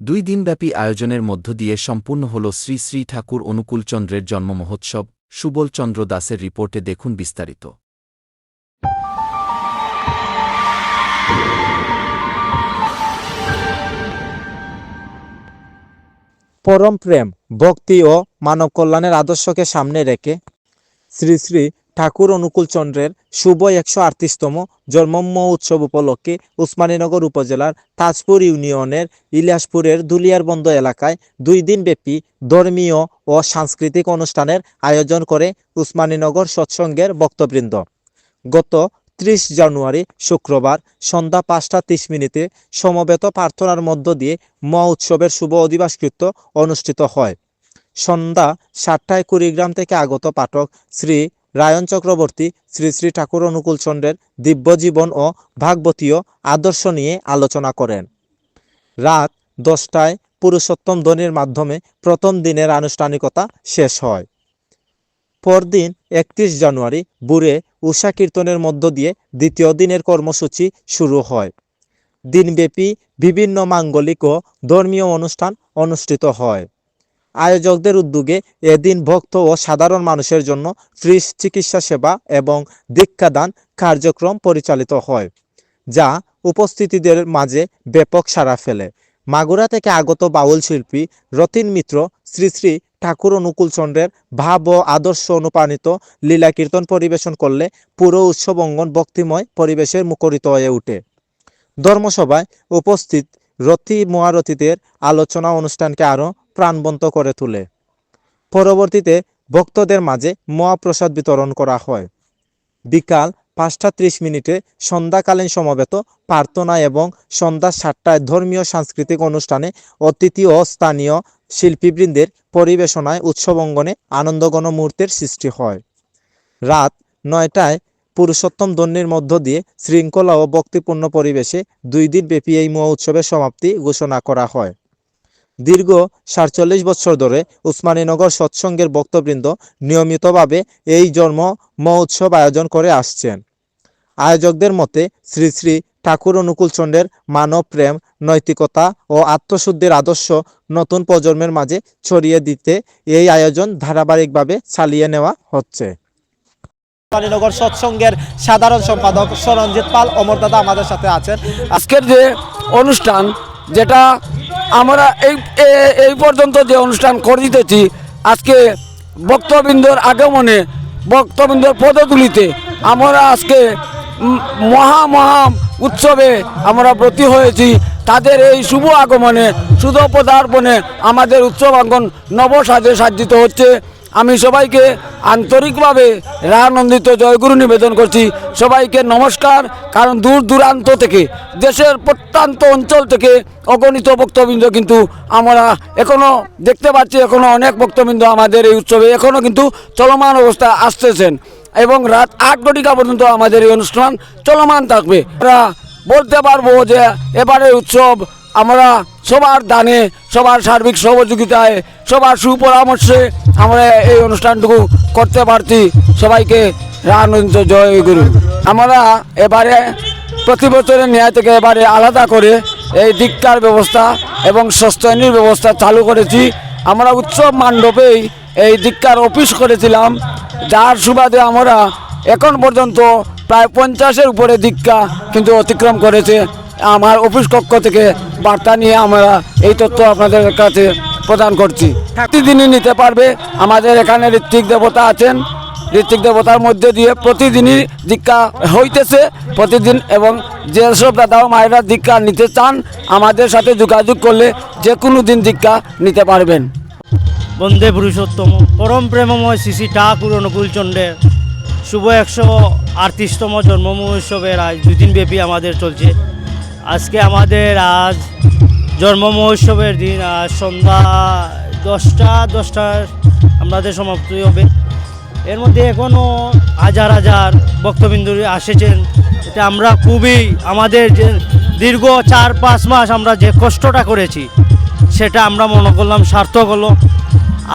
দুই দিনব্যাপী আয়োজনের মধ্য দিয়ে সম্পূর্ণ হল শ্রী শ্রী ঠাকুর অনুকূলচন্দ্রের জন্ম মহোৎসব, সুবল চন্দ্র দাসের রিপোর্টে দেখুন বিস্তারিত। পরম প্রেম, ভক্তি ও মানব কল্যাণের আদর্শকে সামনে রেখে শ্রী শ্রী ঠাকুর অনুকূলচন্দ্রের শুভ একশো আটত্রিশতম জন্মম্য উৎসব উপলক্ষে উসমানীনগর উপজেলার তাজপুর ইউনিয়নের ইলিয়াসপুরের দুলিয়ারবন্দ এলাকায় দুই দিনব্যাপী ধর্মীয় ও সাংস্কৃতিক অনুষ্ঠানের আয়োজন করে উসমানীনগর সৎসঙ্গের বক্তবৃন্দ গত ত্রিশ জানুয়ারি শুক্রবার সন্ধ্যা পাঁচটা তিরিশ মিনিটে সমবেত প্রার্থনার মধ্য দিয়ে মহা উৎসবের শুভ অধিবাসকৃত অনুষ্ঠিত হয়। সন্ধ্যা সাতটায় কুড়িগ্রাম থেকে আগত পাঠক শ্রী রায়ন চক্রবর্তী, শ্রী শ্রী ঠাকুর অনুকূলচন্দ্রের দিব্য জীবন ও ভাগবতীয় আদর্শ নিয়ে আলোচনা করেন। রাত দশটায় পুরুষোত্তম ধ্বনির মাধ্যমে প্রথম দিনের আনুষ্ঠানিকতা শেষ হয়। পরদিন একত্রিশ জানুয়ারি বুড়ে উষা কীর্তনের মধ্য দিয়ে দ্বিতীয় দিনের কর্মসূচি শুরু হয়। দিনব্যাপী বিভিন্ন মাঙ্গলিক ও ধর্মীয় অনুষ্ঠান অনুষ্ঠিত হয়। আয়োজকদের উদ্যোগে এদিন ভক্ত ও সাধারণ মানুষের জন্য ফ্রি চিকিৎসা সেবা এবং দীক্ষাদান কার্যক্রম পরিচালিত হয়, যা উপস্থিতিদের মাঝে ব্যাপক সাড়া ফেলে। মাগুরা থেকে আগত বাউল শিল্পী রতিন মিত্র শ্রী শ্রী ঠাকুর অনুকূলচন্দ্রের ভাব ও আদর্শ অনুপ্রাণিত লীলা কীর্তন পরিবেশন করলে পুরো উৎসব অঙ্গন ভক্তিময় পরিবেশের মুখরিত হয়ে ওঠে। ধর্মসভায় উপস্থিত রথী মহারথীদের আলোচনা অনুষ্ঠানকে আরও প্রাণবন্ত করে তোলে। পরবর্তীতে ভক্তদের মাঝে মহাপ্রসাদ বিতরণ করা হয়। বিকাল পাঁচটা ত্রিশ মিনিটে সন্ধ্যাকালীন সমবেত প্রার্থনা এবং সন্ধ্যা সাতটায় ধর্মীয় সাংস্কৃতিক অনুষ্ঠানে অতিথি ও স্থানীয় শিল্পীবৃন্দের পরিবেশনায় উৎসব অঙ্গনে আনন্দঘন মুহূর্তের সৃষ্টি হয়। রাত নয়টায় পুরুষোত্তম ধ্বনির মধ্য দিয়ে শৃঙ্খলা ও ভক্তিপূর্ণ পরিবেশে দুই দিন ব্যাপী এই মহা উৎসবের সমাপ্তি ঘোষণা করা হয়। দীর্ঘ সাতচল্লিশ বছর ধরে উসমানীনগর সৎসঙ্গের ভক্তবৃন্দ নিয়মিতভাবে এই জন্ম মহোৎসব আয়োজন করে আসছেন। আয়োজকদের মতে, শ্রী শ্রী ঠাকুর অনুকূলচন্দ্রের মানব প্রেম, নৈতিকতা ও আত্মশুদ্ধির আদর্শ নতুন প্রজন্মের মাঝে ছড়িয়ে দিতে এই আয়োজন ধারাবাহিকভাবে চালিয়ে নেওয়া হচ্ছে। পানিনগর সৎসঙ্গের সাধারণ সম্পাদক সরঞ্জিত পাল অমর দাদা আমাদের সাথে আছেন। আজকের যে অনুষ্ঠান, যেটা আমরা এই এই পর্যন্ত যে অনুষ্ঠান করে দিতেছি, আজকে বক্তবৃন্দর আগমনে বক্তবৃন্দর পদতুলিতে আমরা আজকে মহা মহা উৎসবে আমরা ব্রতী হয়েছি। তাদের এই শুভ আগমনে শুধু পদার্পণে আমাদের উৎসবাঙ্গন নবসাজে সাজ্জিত হচ্ছে। আমি সবাইকে আন্তরিকভাবে রানন্দিত জয়গুরু নিবেদন করছি। সবাইকে নমস্কার, কারণ দূর দূরান্ত থেকে, দেশের প্রত্যন্ত অঞ্চল থেকে অগণিত ভক্তবৃন্দ কিন্তু আমরা এখনও দেখতে পাচ্ছি এখনও অনেক ভক্তবৃন্দ আমাদের এই উৎসবে এখনও কিন্তু চলমান অবস্থা আসতেছেন। এবং রাত আট ঘটিকা পর্যন্ত আমাদের এই অনুষ্ঠান চলমান থাকবে। আমরা বলতে পারব যে এবারের উৎসব আমরা সবার দানে, সবার সার্বিক সহযোগিতায়, সবার সুপরামর্শে আমরা এই অনুষ্ঠানটুকু করতে পারছি। সবাইকে আনন্দ জয় গুরু। আমরা এবারে প্রতি বছরের ন্যায় থেকে এবারে আলাদা করে এই দীক্ষার ব্যবস্থা এবং সস্তায়নীর ব্যবস্থা চালু করেছি। আমরা উৎসব মণ্ডপেই এই দীক্ষার অফিস করেছিলাম। যার সুবাদে আমরা এখন পর্যন্ত প্রায় পঞ্চাশের উপরে দীক্ষা কিন্তু অতিক্রম করেছে। আমার অফিস কক্ষ থেকে বার্তা নিয়ে আমরা এই তথ্য আপনাদের কাছে প্রদান করছি। প্রতিদিনই নিতে পারবে। আমাদের এখানে ঋত্বিক দেবতা আছেন। ঋত্বিক দেবতার মধ্যে দিয়ে প্রতিদিনই দীক্ষা হইতেছে। প্রতিদিন এবং যেসব দাদা ও মায়েরা দীক্ষা নিতে চান, আমাদের সাথে যোগাযোগ করলে যে কোনো দিন দীক্ষা নিতে পারবেন। বন্দে পুরুষোত্তম। পরম প্রেমময় শ্রী ঠাকুর অনুকূলচন্দ্রের শুভ একশো আটত্রিশতম জন্ম মহোৎসবের আজ দুই দিন ব্যাপী আমাদের চলছে। আজকে আমাদের আজ জন্ম মহোৎসবের দিন, আজ সন্ধ্যা দশটা, দশটার আমাদের সমাপ্তি হবে। এর মধ্যে এখনও হাজার হাজার ভক্তবিন্দু এসেছেন এটা আমরা খুবই, আমাদের যে দীর্ঘ চার পাঁচ মাস আমরা যে কষ্টটা করেছি, সেটা আমরা মনে করলাম সার্থক হলো।